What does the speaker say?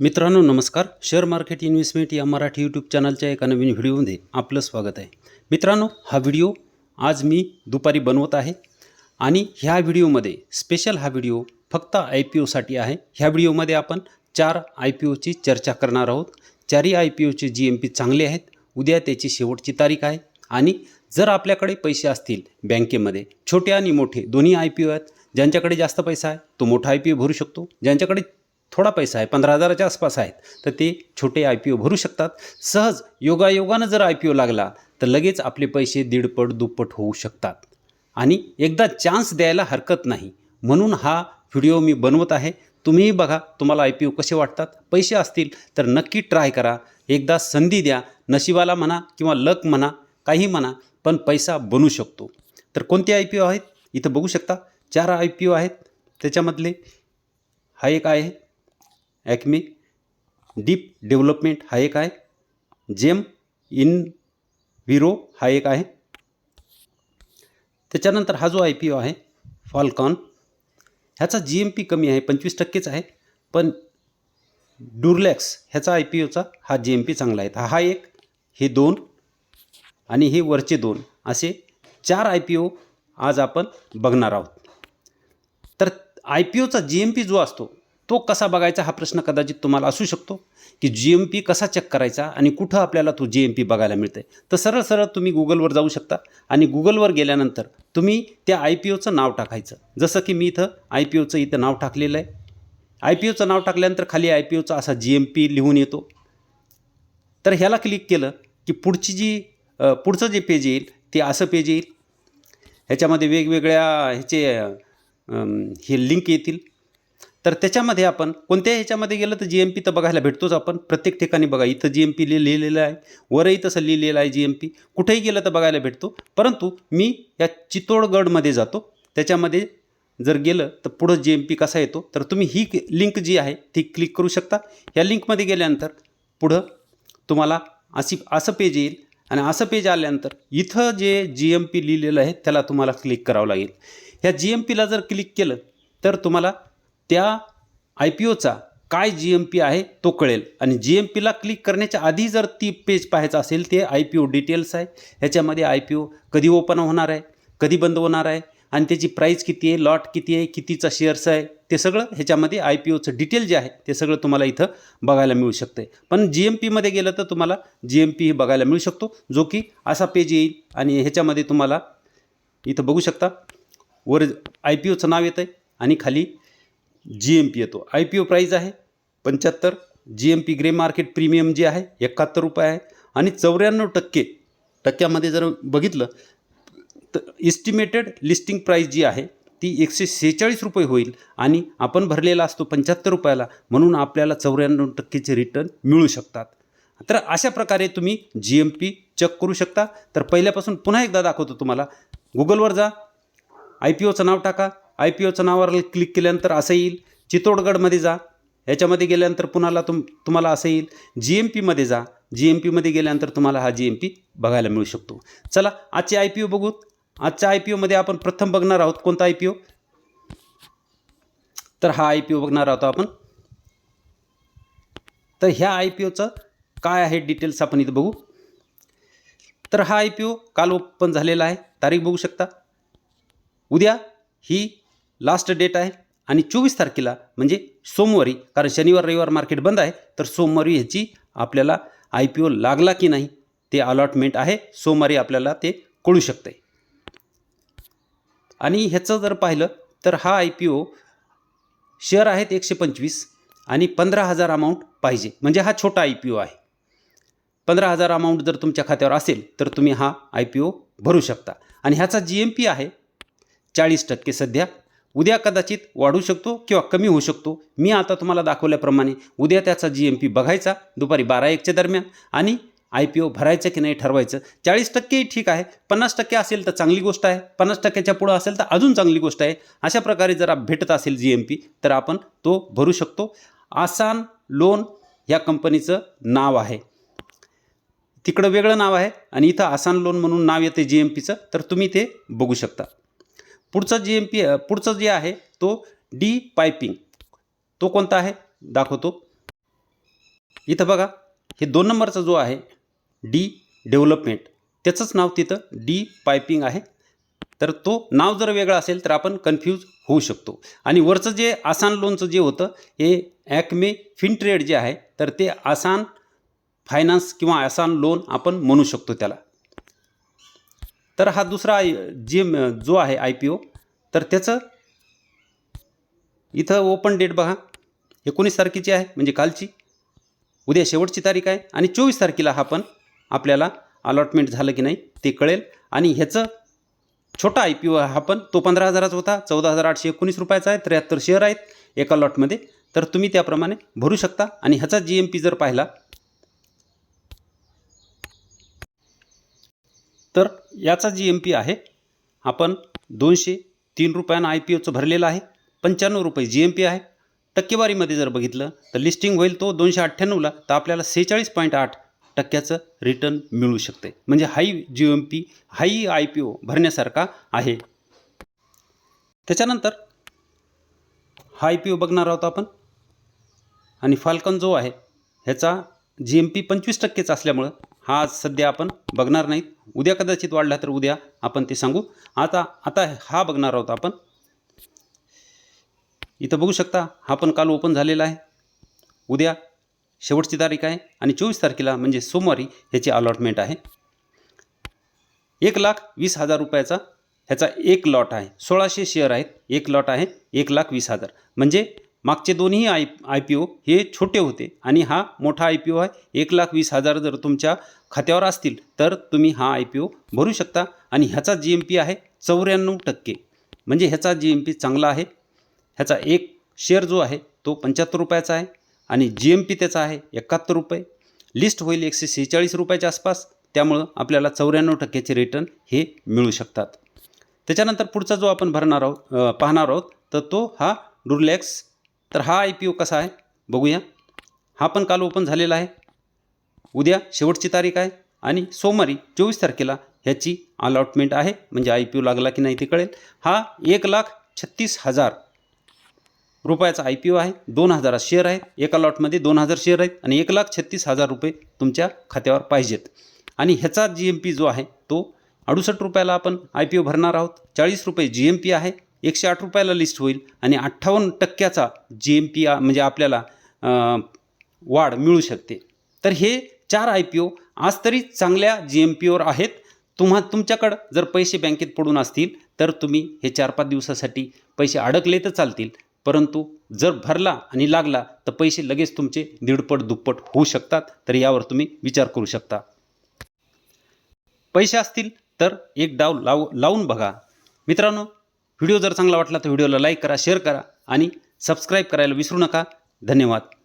मित्रांनो नमस्कार. Share market investment या मराठी यूट्यूब चॅनलच्या एका नवीन व्हिडिओमध्ये आपलं स्वागत आहे. मित्रांनो हा व्हिडिओ आज मी दुपारी बनवत आहे आणि ह्या व्हिडिओमध्ये स्पेशल हा व्हिडिओ फक्त आय पी ओसाठी आहे. ह्या व्हिडिओमध्ये आपण चार आय पी ओची चर्चा करणार आहोत. चारही आय पी ओचे जी एम पी चांगले आहेत. उद्या त्याची शेवटची तारीख आहे आणि जर आपल्याकडे पैसे असतील बँकेमध्ये छोटे आणि मोठे दोन्ही आय पी ओ आहेत. ज्यांच्याकडे जास्त पैसा आहे तो मोठा आय पी ओ भरू शकतो. ज्यांच्याकडे थोडा पैसा आहे पंधरा हजाराच्या आसपास आहेत तर ते छोटे आय पी ओ भरू शकतात. सहज योगायोगानं जर आय पी ओ लागला तर लगेच आपले पैसे दीडपट दुप्पट होऊ शकतात. आणि एकदा चान्स द्यायला हरकत नाही. म्हणून हा व्हिडिओ मी बनवत आहे. तुम्हीही बघा तुम्हाला आय पी ओ कसे वाटतात. पैसे असतील तर नक्की ट्राय करा. एकदा संधी द्या. नशिबाला म्हणा किंवा लक म्हणा काही म्हणा पण पैसा बनू शकतो. तर कोणते आय पी ओ आहेत? इथं बघू शकता. चार आय पी ओ आहेत. त्याच्यामधले हा एक आहे. ॲक्मे डीप डेव्हलपमेंट हा एक आहे. जेम इन विरो हा एक आहे. त्याच्यानंतर हा जो आय पी ओ आहे फॉलकॉन ह्याचा जी एम पी कमी आहे पंचवीस टक्केच आहे. पण डुरलॅक्स ह्याचा आय पी ओचा हा जी एम पी चांगला आहे. हा एक हे दोन आणि हे वरचे दोन असे चार आय पी ओ आज आपण बघणार आहोत. तर आय पी ओचा जी एम पी जो असतो तो कसा बघायचा हा प्रश्न कदाचित तुम्हाला असू शकतो की जी एम पी कसा चेक करायचा आणि कुठं आपल्याला तो जी एम पी बघायला मिळतं आहे तर सरळ सरळ तुम्ही गुगलवर जाऊ शकता आणि गुगलवर गेल्यानंतर तुम्ही त्या आय पी ओचं नाव टाकायचं. जसं की मी इथं आय पी ओचं इथं नाव टाकलेलं आहे. आय पी ओचं नाव टाकल्यानंतर खाली आय पी ओचा असा जी एम पी लिहून येतो. तर ह्याला क्लिक केलं की पुढची जी पुढचं जे पेज येईल ते असं पेज येईल. ह्याच्यामध्ये वेगवेगळ्या ह्याचे हे लिंक येतील. तर त्याच्यामध्ये आपण कोणत्या ह्याच्यामध्ये गेलं तर जी एम पी तर बघायला भेटतोच आपण. प्रत्येक ठिकाणी बघा इथं जी एम पी लिहिलेलं आहे. वरही तसं लिहिलेलं आहे जी एम पी कुठेही गेलं तर बघायला भेटतो. परंतु मी या चित्तोडगडमध्ये जातो. त्याच्यामध्ये जर गेलं तर पुढं जी एम पी कसा येतो? तर तुम्ही ही लिंक जी आहे ती क्लिक करू शकता. या लिंकमध्ये गेल्यानंतर पुढं तुम्हाला अशी असं पेज येईल. आणि असं पेज आल्यानंतर इथं जे जी एम पी लिहिलेलं आहे त्याला तुम्हाला क्लिक करावं लागेल. ह्या जी एम पीला जर क्लिक केलं तर तुम्हाला त्या आय पी ओचा काय जी एम पी आहे तो कळेल. आणि जी एम पीला क्लिक करण्याच्या आधी जर ती पेज पाहायचं असेल ते आय पी ओ डिटेल्स आहे. ह्याच्यामध्ये आय पी ओ कधी ओपन होणार आहे कधी बंद होणार आहे आणि त्याची प्राईस किती आहे लॉट किती आहे कितीचा शेअर्स आहे ते सगळं ह्याच्यामध्ये आय पी ओचं डिटेल जे आहे ते सगळं तुम्हाला इथं बघायला मिळू शकतं. आहे पण जी एम पीमध्ये गेलं तर तुम्हाला जी एम पी बघायला मिळू शकतो जो की असा पेज येईल. आणि ह्याच्यामध्ये तुम्हाला इथं बघू शकता वर आय पी ओचं नाव येतं आहे आणि खाली जी एम पी येतो. आय पी ओ प्राईज आहे पंच्याहत्तर G M P grey market premium जे आहे एकाहत्तर रुपये आहे. आणि चौऱ्याण्णव टक्के टक्क्यामध्ये जर बघितलं तर इस्टिमेटेड लिस्टिंग प्राईज जी आहे ती एकशे सेहेचाळीस रुपये होईल. आणि आपण भरलेला असतो पंच्याहत्तर रुपयाला म्हणून आपल्याला चौऱ्याण्णव टक्केचे रिटर्न मिळू शकतात. तर अशा प्रकारे तुम्ही जी एम पी चेक करू शकता. तर पहिल्यापासून पुन्हा एकदा दाखवतो तुम्हाला. गुगलवर जा आय पी ओचं नाव टाका. आय पी ओचं नावावर क्लिक केल्यानंतर असं येईल. चित्तोडगडमध्ये जा. ह्याच्यामध्ये गेल्यानंतर पुन्हाला तुम तुम्हाला असं येईल. जी एम पीमध्ये जा. जी एम पीमध्ये गेल्यानंतर तुम्हाला हा जी एम पी बघायला मिळू शकतो. चला आजचे आय पी ओ बघूत आजच्या आय पी ओमध्ये आपण प्रथम बघणार आहोत कोणता आय पी ओ? तर हा आय पी ओ बघणार आहोत आपण. तर ह्या आय पी ओचं काय आहे डिटेल्स आपण इथं बघू. तर हा आय पी ओ काल ओपन झालेला आहे. तारीख बघू शकता. उद्या ही लास्ट डेट आहे आणि चोवीस तारखेला म्हणजे सोमवारी कारण शनिवार रविवार मार्केट बंद आहे तर सोमवारी ह्याची आपल्याला आय पी ओ लागला की नाही ते अलॉटमेंट आहे. सोमवारी आपल्याला ते कळू शकतं आहे आणि ह्याचं जर पाहिलं तर हा आय पी ओ शेअर आहेत एकशे पंचवीस आणि पंधरा हजार अमाऊंट पाहिजे. म्हणजे हा छोटा आय पी ओ आहे. पंधरा हजार अमाऊंट जर तुमच्या खात्यावर असेल तर तुम्ही हा आय पी ओ भरू शकता. आणि ह्याचा जी एम पी आहे चाळीस टक्के सध्या. उद्या कदाचित वाढू शकतो किंवा कमी होऊ शकतो. मी आता तुम्हाला दाखवल्याप्रमाणे उद्या त्याचा जी एम पी बघायचा दुपारी बारा एकच्या दरम्यान आणि आय पी ओ भरायचं की नाही ठरवायचं. चाळीस टक्केही ठीक आहे पन्नास टक्के असेल तर चांगली गोष्ट आहे पन्नास टक्क्याच्या पुढं असेल तर अजून चांगली गोष्ट आहे. अशा प्रकारे जर भेटत असेल जी एम पी तर आपण तो भरू शकतो. आसान लोन ह्या कंपनीचं नाव आहे. तिकडं वेगळं नाव आहे आणि इथं आसान लोन म्हणून नाव येते जी एम पीचं तर तुम्ही ते बघू शकता. पुढचं जी एम पी पुढचं जे आहे तो डी पायपिंग तो कोणता आहे? दाखवतो. इथं बघा हे दोन नंबरचा जो आहे डी डेव्हलपमेंट त्याचंच नाव तिथं डी पायपिंग आहे. तर तो नाव जर वेगळं असेल तर आपण कन्फ्यूज होऊ शकतो. आणि वरचं जे आसान लोनचं जे होतं हे ॲकमे फिनट्रेड जे आहे तर ते आसान फायनान्स किंवा आसान लोन आपण म्हणू शकतो त्याला. तर हा दुसरा जे जो आहे आय पी ओ तर त्याचं इथं ओपन डेट बघा. एकोणीस तारखेची आहे म्हणजे कालची. उद्या शेवटची तारीख आहे आणि चोवीस तारखेला हा पण आपल्याला अलॉटमेंट झालं की नाही ते कळेल. आणि ह्याचं छोटा आय पी ओ हा पण तो पंधरा हजाराचा होता चौदा हजार आठशे एकोणीस रुपयाचा आहे त्र्याहत्तर शेअर आहेत एका लॉटमध्ये तर तुम्ही त्याप्रमाणे भरू शकता. आणि ह्याचा जी एम पी जर पाहिला तर याचा जी एम पी आहे. आपण दोनशे तीन रुपयानं आय पी ओचं भरलेलं आहे. पंच्याण्णव रुपये जी एम पी आहे. टक्केवारीमध्ये जर बघितलं तर लिस्टिंग होईल तो दोनशे अठ्ठ्याण्णवला तर आपल्याला सेहेचाळीस पॉईंट आठ टक्क्याचं रिटर्न मिळू शकते. म्हणजे high G M P high I P O भरण्यासारखा आहे. त्याच्यानंतर हा आय पी ओ बघणार आहोत आपण. आणि फाल्कन जो आहे ह्याचा जी एम पी पंचवीस टक्केच असल्यामुळं हा आज सध्या आपण बघणार नाहीत. उद्या कदाचित वाढला तर उद्या आपण ते सांगू. आता आता हा बघणार आहोत आपण. इथं बघू शकता हा पण काल ओपन झालेला आहे. उद्या शेवटची तारीख आहे आणि चोवीस तारखेला म्हणजे सोमवारी ह्याची अलॉटमेंट आहे. एक लाख वीस हजार रुपयाचा ह्याचा एक लॉट आहे. सोळाशे शेअर आहेत. एक लॉट आहे. एक लाख वीस हजार. म्हणजे मागचे दोन्ही आय आय पी ओ हे छोटे होते आणि हा मोठा आय पी ओ आहे. एक लाख वीस हजार जर तुमच्या खात्यावर असतील तर तुम्ही हा आय पी ओ भरू शकता. आणि ह्याचा जी एम पी आहे चौऱ्याण्णव टक्के. म्हणजे ह्याचा जी एम पी चांगला आहे. ह्याचा एक शेअर जो आहे तो पंच्याहत्तर रुपयाचा आहे आणि जी एम पी त्याचा आहे एकाहत्तर रुपये. लिस्ट होईल एकशे सेहेचाळीस रुपयाच्या आसपास. त्यामुळं आपल्याला चौऱ्याण्णव टक्क्याचे रिटर्न हे मिळू शकतात. त्याच्यानंतर पुढचा जो आपण भरणार आहोत पाहणार आहोत तर तो हा डुरलॅक्स तर हा आय पी ओ कसा आहे? बघूया. हा पण काल ओपन झालेला आहे. उद्या शेवटची तारीख आहे आणि सोमवारी चोवीस तारखेला ह्याची अलॉटमेंट आहे. म्हणजे आय पी ओ लागला की नाही ते कळेल. हा एक लाख छत्तीस हजार रुपयाचा आय पी ओ आहे. दोन हजार शेअर आहेत एका लॉटमध्ये दोन हजार शेअर आहेत आणि एक लाख छत्तीस हजार रुपये तुमच्या खात्यावर पाहिजेत. आणि ह्याचा जी एम पी जो आहे तो अडुसष्ट रुपयाला आपण आय पी ओ भरणार आहोत. चाळीस रुपये जी एम पी आहे. एकशे आठ रुपयाला लिस्ट होईल आणि अठ्ठावन्न टक्क्याचा जी एम पी आ म्हणजे आपल्याला वाढ मिळू शकते. तर हे चार आय पी ओ आज तरी चांगल्या जी एम पीवर आहेत. तुम्हा तुमच्याकडं जर पैसे बँकेत पडून असतील तर तुम्ही हे चार पाच दिवसासाठी पैसे अडकले तर चालतील. परंतु जर भरला आणि लागला तर पैसे लगेच तुमचे दीडपट दुप्पट होऊ शकतात. तर यावर तुम्ही विचार करू शकता. पैसे असतील तर एक डाव लाव लावून बघा. मित्रांनो व्हिडिओ जर चांगला वाटला तर व्हिडिओला लाईक करा शेअर करा आणि सबस्क्राईब करायला विसरू नका. धन्यवाद.